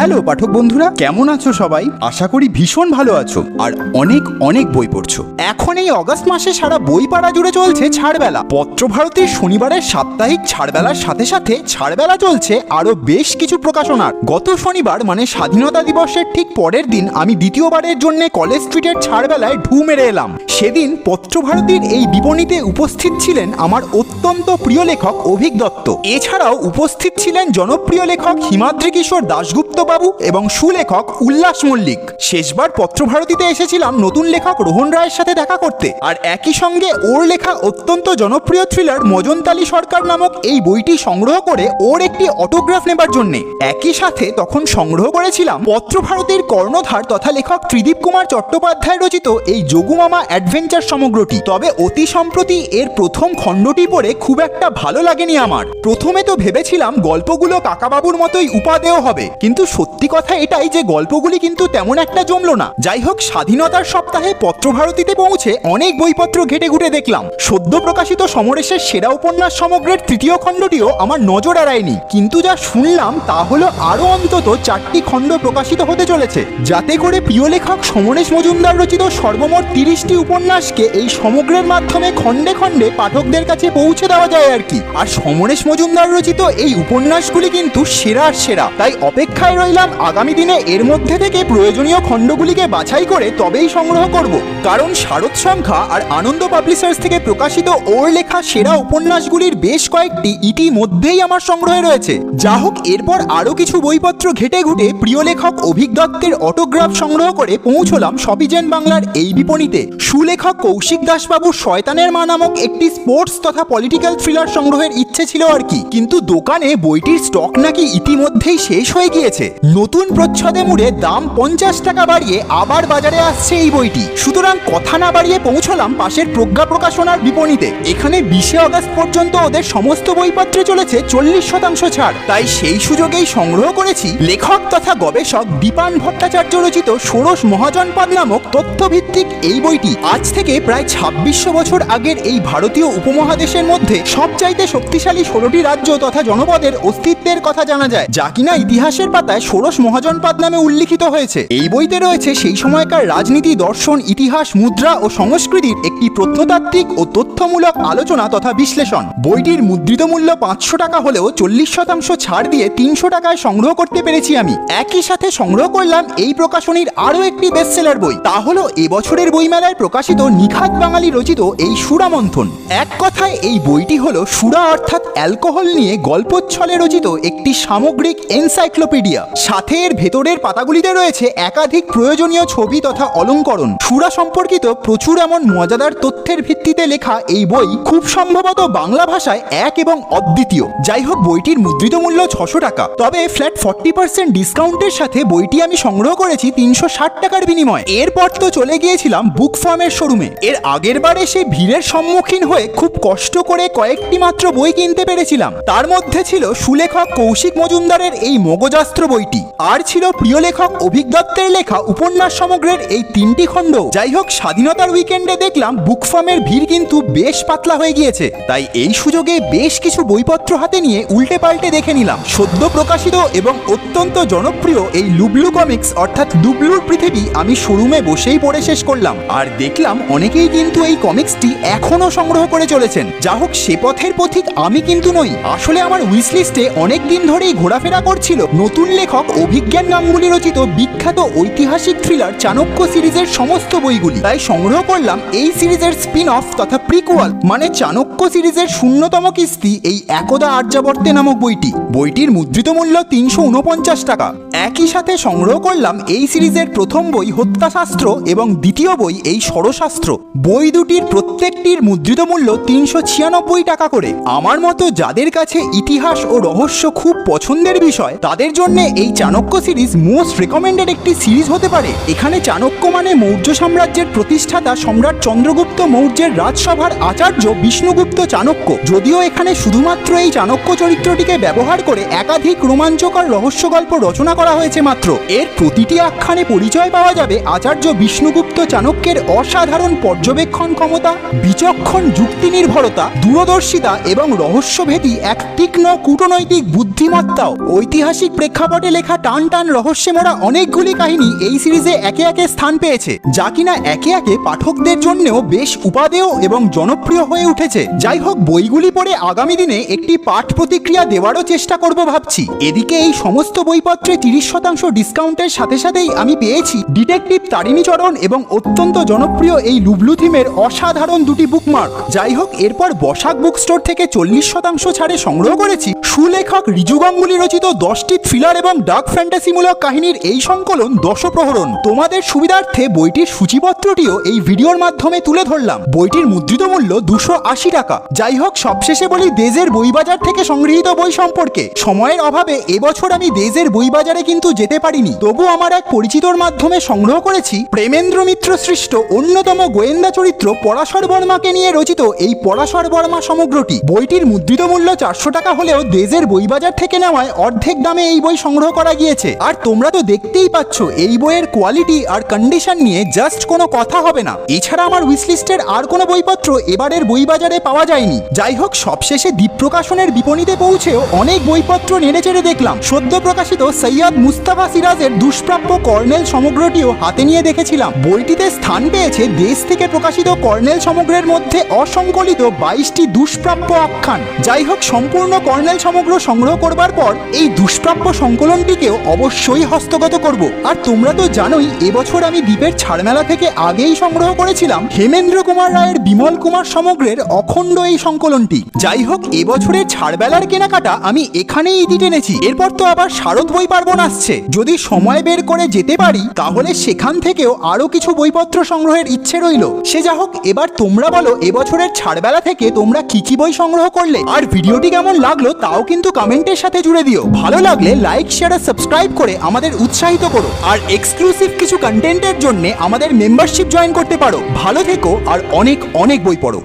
Hello পাঠক বন্ধুরা, কেমন আছো সবাই? আশা করি ভীষণ ভালো আছো আর অনেক অনেক বই পড়ছো। এখন এই অগস্ট মাসে সারা বই পাড়া জুড়ে চলছে ছাড়বেলা। পত্রভারতীর শনিবারের সাপ্তাহিক ছাড়বেলার সাথে সাথে ছাড়বেলা চলছে আরও বেশ কিছু প্রকাশনার। গত শনিবার মানে স্বাধীনতা দিবসের ঠিক পরের দিন, আমি দ্বিতীয়বারের জন্য কলেজ স্ট্রিটের ছাড়বেলায় ঢু মেরে এলাম। সেদিন পত্রভারতীর এই বিপণীতে উপস্থিত ছিলেন আমার অত্যন্ত প্রিয় লেখক অভিক দত্ত। এছাড়াও উপস্থিত ছিলেন জনপ্রিয় লেখক হিমাদ্রি কিশোর দাশগুপ্ত বাবু এবং সুলেখক উল্লাস মল্লিক। শেষবার পত্রভারতীতে এসেছিলাম নতুন লেখক রোহন রায়ের সাথে দেখা করতে। আর একই সঙ্গে ওর লেখা অত্যন্ত জনপ্রিয় থ্রিলার মজনতালি সরকার নামক এই বইটি সংগ্রহ করে ওর একটি অটোগ্রাফ নেবার জন্য। একই সাথে তখন সংগ্রহ করেছিলাম পত্রভারতীর কর্ণধার তথা লেখক ত্রিদীপ কুমার চট্টোপাধ্যায় রচিত এই যোগুমামা অ্যাডভেঞ্চার সমগ্রটি। তবে অতি সম্প্রতি এর প্রথম খণ্ডটি পড়ে খুব একটা ভালো লাগেনি আমার। প্রথমে তো ভেবেছিলাম গল্পগুলো কাকাবাবুর মতোই উপাদেয় হবে। কিন্তু সত্যি কথা এটাই যে গল্পগুলি কিন্তু তেমন একটা জমলো না। যাই হোক স্বাধীনতার সপ্তাহে পত্রভারতীতে পৌঁছে অনেক বইপত্র ঘেটে ঘুটে দেখলাম। সদ্য প্রকাশিত সমরেশের সেরা উপন্যাস সমগ্রের তৃতীয় খণ্ডটিও আমার নজর এড়ায়নি। কিন্তু যা শুনলাম তা হলো আরও অন্তত চারটি খণ্ড প্রকাশিত হতে চলেছে। যাতে করে প্রিয় লেখক সমরেশ মজুমদার রচিত সর্বমোট তিরিশটি উপন্যাসকে এই সমগ্রের মাধ্যমে খণ্ডে খণ্ডে পাঠকদের কাছে পৌঁছে দেওয়া যায় আর কি। আর সমরেশ মজুমদার রচিত এই উপন্যাসগুলি কিন্তু সেরার সেরা। তাই অপেক্ষায় রইলাম আগামী দিনে এর মধ্যে থেকে প্রয়োজনীয় খণ্ডগুলিকে বাছাই করে তবেই সংগ্রহ করব। কারণ শারদ সংখ্যা আর আনন্দ পাবলিশার্স থেকে প্রকাশিত ওর লেখা সেরা উপন্যাসগুলির বেশ কয়েকটি ইতিমধ্যেই আমার সংগ্রহে রয়েছে। যা হোক, এরপর আরও কিছু বইপত্র ঘেটে ঘুটে প্রিয় লেখক অভিক দত্তের অটোগ্রাফ সংগ্রহ করে পৌঁছলাম সবিজেন বাংলার এই বিপণীতে। সুলেখক কৌশিক দাসবাবুর শয়তানের মা নামক একটি স্পোর্টস তথা পলিটিক্যাল থ্রিলার সংগ্রহের ইচ্ছে ছিল আর কি। কিন্তু দোকানে বইটির স্টক নাকি ইতিমধ্যেই শেষ হয়ে গিয়েছে। নতুন প্রচ্ছদে মুড়ে দাম পঞ্চাশ টাকা বাড়িয়ে আবার বাজারে আসছে এই বইটি। সুতরাং কথা না বাড়িয়ে পৌঁছলাম পাশের প্রজ্ঞা প্রকাশনার বিপণীতে। এখানে বিশে আগস্ট পর্যন্ত ওদের সমস্ত বইপত্রে চলেছে চল্লিশ শতাংশ ছাড়। তাই সেই সুযোগেই সংগ্রহ করেছি লেখক তথা গবেষক দীপান ভট্টাচার্য রচিত ষোড়শ মহাজনপদ নামক তথ্যভিত্তিক এই বইটি। আজ থেকে প্রায় ছাব্বিশশো বছর আগের এই ভারতীয় উপমহাদেশের মধ্যে সবচাইতে শক্তিশালী ষোলোটি রাজ্য তথা জনপদের অস্তিত্বের কথা জানা যায়, যা কিনা ইতিহাসের পাতায় ষোড়শ মহাজনপদ নামে উল্লিখিত হয়েছে। এই বইতে রয়েছে সেই সময়কার রাজনীতি, দর্শন, ইতিহাস, মুদ্রা ও সংস্কৃতির একটি প্রত্নতাত্ত্বিক ও তথ্যমূলক আলোচনা তথা বিশ্লেষণ। বইটির মুদ্রিত মূল্য পাঁচশো টাকা হলেও চল্লিশ শতাংশ ছাড় দিয়ে তিনশো টাকায় সংগ্রহ করতে পেরেছি আমি। একই সাথে সংগ্রহ করলাম এই প্রকাশনীর আরও একটি বেস্টসেলার বই। তা হলো এবছরের বইমেলায় প্রকাশিত নিখাত বাঙালি রচিত এই সুরামন্থন। এক কথায় এই বইটি হলো সুরা অর্থাৎ অ্যালকোহল নিয়ে গল্পচ্ছলে রচিত একটি সামগ্রিক এনসাইক্লোপিডিয়া। সাথে এর ভেতরের পাতাগুলিতে রয়েছে একাধিক প্রয়োজনীয় ছবি তথা অলঙ্করণ। সুরা সম্পর্কিত প্রচুর এমন মজাদার তথ্যের ভিত্তিতে লেখা এই বই খুব সম্ভবত বাংলা ভাষায় এক এবং অদ্বিতীয়। যাই হোক, বইটির মুদ্রিত মূল্য ছশো টাকা। তবে ফ্ল্যাট ফর্টি পার্সেন্ট ডিসকাউন্টের সাথে বইটি আমি সংগ্রহ করেছি তিনশো ষাট টাকার বিনিময়ে। এরপর তো চলে গিয়েছিলাম বুক ফার্মের শোরুমে। এর আগের বারে সে ভিড়ের সম্মুখীন হয়ে খুব কষ্ট করে কয়েকটি মাত্র বই কিনতে পেরেছিলাম। তার মধ্যে ছিল সুলেখক কৌশিক মজুমদারের এই মগজাস্ত্র বইটি। আর ছিল প্রিয় লেখক অভিক দত্তের লেখা উপন্যাস সমগ্রের এই তিনটি খণ্ড। যাই হোক স্বাধীনতার উইকেন্ডে দেখলাম বুক ফার্মের ভিড় কিন্তু বেশ পাতলা হয়ে গিয়েছে। তাই এই সুযোগে বেশ কিছু বইপত্র হাতে নিয়ে উল্টে পাল্টে দেখে নিলাম। সদ্য প্রকাশিত এবং অত্যন্ত জনপ্রিয় এই লুবলু কমিক্স অর্থাৎ লুবলুর পৃথিবী, আমি শোরুমে বসেই পড়ে শেষ করলাম। আর দেখলাম অনেকেই কিন্তু এই কমিক্সটি এখনও সংগ্রহ করে চলেছেন। যা হোক সে পথের পথিক আমি কিন্তু নই। আসলে আমার উইশ লিস্টে অনেক দিন ধরেই ঘোরাফেরা করছিল নতুন লেখক অভিজ্ঞান গাঙ্গুলি রচিত বিখ্যাত ঐতিহাসিক থ্রিলার চাণক্য সিরিজের সমস্ত বইগুলি। তাই সংগ্রহ করলাম এই সিরিজের স্পিন অফ তথা প্রিকুয়াল মানে চাণক্য সিরিজের শূন্যতম কিস্তি এই একদা আর্যাবর্তে নামক বইটি। বইটির মুদ্রিত মূল্য তিনশো উনপঞ্চাশ টাকা। একই সাথে সংগ্রহ করলাম এই সিরিজের প্রথম বই হত্যাশাস্ত্র এবং দ্বিতীয় বই এই ষড়শাস্ত্র। বই দুটির প্রত্যেকটির মুদ্রিত মূল্য তিনশো ছিয়ানব্বই টাকা করে। আমার মতো যাদের কাছে ইতিহাস ও রহস্য খুব পছন্দের বিষয়, তাদের জন্য এই চাণক্য সিরিজ মোস্ট রেকমেন্ডেড একটি সিরিজ হতে পারে। এখানে চাণক্য মানে মৌর্য সাম্রাজ্যের প্রতিষ্ঠাতা সম্রাট চন্দ্রগুপ্ত মৌর্যের রাজসভার আচার্য বিষ্ণুগুপ্ত চাণক্য। যদিও এখানে শুধুমাত্র এই চাণক্য চরিত্রটিকে ব্যবহার করে একাধিক রোমাঞ্চকর রহস্য গল্প রচনা করা করা হয়েছে মাত্র। এর প্রতিটি আখ্যানে পরিচয় পাওয়া যাবে আচার্য বিষ্ণুগুপ্ত চাণক্যের অসাধারণ পর্যবেক্ষণ ক্ষমতা, বিচক্ষণ যুক্তি নির্ভরতা দূরদর্শিতা এবং রহস্যভেদী এক তীক্ষ্ণ কূটনৈতিক বুদ্ধিমত্তাও। ঐতিহাসিক প্রেক্ষাপটে লেখা টান টান রহস্যে মোড়া অনেকগুলি কাহিনী এই সিরিজে একে একে স্থান পেয়েছে, যা কিনা একে একে পাঠকদের জন্যও বেশ উপাদেয় এবং জনপ্রিয় হয়ে উঠেছে। যাই হোক বইগুলি পড়ে আগামী দিনে একটি পাঠ প্রতিক্রিয়া দেওয়ারও চেষ্টা করব ভাবছি। এদিকে এই সমস্ত বইপত্রে তিরিশ শতাংশ ডিসকাউন্টের সাথে সাথেই আমি পেয়েছি ডিটেকটিভ তারিণীচরণ এবং অত্যন্ত জনপ্রিয় এই লুবলু থিমের অসাধারণ দুটি বুকমার্ক। যাই হোক, এরপর বসাক বুক স্টোর থেকে চল্লিশ শতাংশ ছাড়ে সংগ্রহ করেছি সুলেখক রিজু গাঙ্গুলি রচিত দশটি থ্রিলার এবং ডার্ক ফ্যান্টাসিমূলক কাহিনীর এই সংকলন দশপ্রহরণ। তোমাদের সুবিধার্থে বইটির সূচিপত্রটিও এই ভিডিওর মাধ্যমে তুলে ধরলাম। বইটির মুদ্রিত মূল্য দুশো আশি টাকা। যাই হোক, সবশেষে বলি দেজের বইবাজার থেকে সংগৃহীত বই সম্পর্কে। সময়ের অভাবে এবছর আমি দেজের বইবাজারে কিন্তু যেতে পারিনি। তবু আমার এক পরিচিতর মাধ্যমে সংগ্রহ করেছি প্রেমেন্দ্র মিত্র সৃষ্ট অন্যতম গোয়েন্দা চরিত্র পরাশর বর্মাকে নিয়ে রচিত এই পরাশর বর্মা সমগ্রটি। বইটির মুদ্রিত মূল্য চারশো টাকা হলেও দেজের বইবাজার থেকে নেওয়ায় অর্ধেক দামে এই বই সংগ্রহ করা গিয়েছে। আর তোমরা তো দেখতেই পাচ্ছ, এই বইয়ের কোয়ালিটি আর কন্ডিশন নিয়ে জাস্ট কোনো কথা হবে না। এছাড়া আমার উইসলিস্টের আর কোনো বইপত্র এবারের বইবাজারে পাওয়া যায়নি। যাই হোক, সবশেষে দ্বীপ প্রকাশনের বিপণীতে পৌঁছেও অনেক বইপত্র নেড়েচেড়ে দেখলাম। সদ্য প্রকাশিত সৈয়দ মুস্তাফা সিরাজের দুষ্প্রাপ্য কর্নেল সমগ্রটিও হাতে নিয়ে দেখেছিলাম। বইটিতে স্থান পেয়েছে দেশ থেকে প্রকাশিত কর্নেল সমগ্রের মধ্যে অসংকলিত বাইশটি দুষ্প্রাপ্য আখ্যান। যাই হোক, সম্পূর্ণ কর্নেল সমগ্র সংগ্রহ করবার পর এই দুষ্প্রাপ্য সংকলনটিকেও অবশ্যই হস্তগত করব। আর তোমরা তো জানোই, এবছর আমি দ্বীপের ছাড়মেলা থেকে আগেই সংগ্রহ করেছিলাম হেমেন্দ্র কুমার রায়ের বিমল কুমার সমগ্রের অখণ্ড এই সংকলনটি। যাই হোক, এবছরের ছাড়বেলার কেনাকাটা আমি এখানেই ইতি টেনেছি। এরপর তো আবার শারদ বই পার্বণ আসছে। যদি সময় বের করে যেতে পারি, তাহলে সেখান থেকেও আরও কিছু বইপত্র সংগ্রহের ইচ্ছে রইল। সে যা হোক, এবার তোমরা বলো, এবছরের ছাড়বেলা থেকে তোমরা কি কি বই সংগ্রহ করলে? আর ভিডিওটি কেমন লাগল, তাও কিন্তু কমেন্টের সাথে জুড়ে দিও। ভালো লাগলে লাইক শেয়ার আর সাবস্ক্রাইব করে আমাদের উৎসাহিত করো। আর এক্সক্লুসিভ কিছু কন্টেন্টের জন্য আমাদের মেম্বারশিপ জয়েন করতে পারো। ভালো থেকো, আর অনেক অনেক বই পড়ো।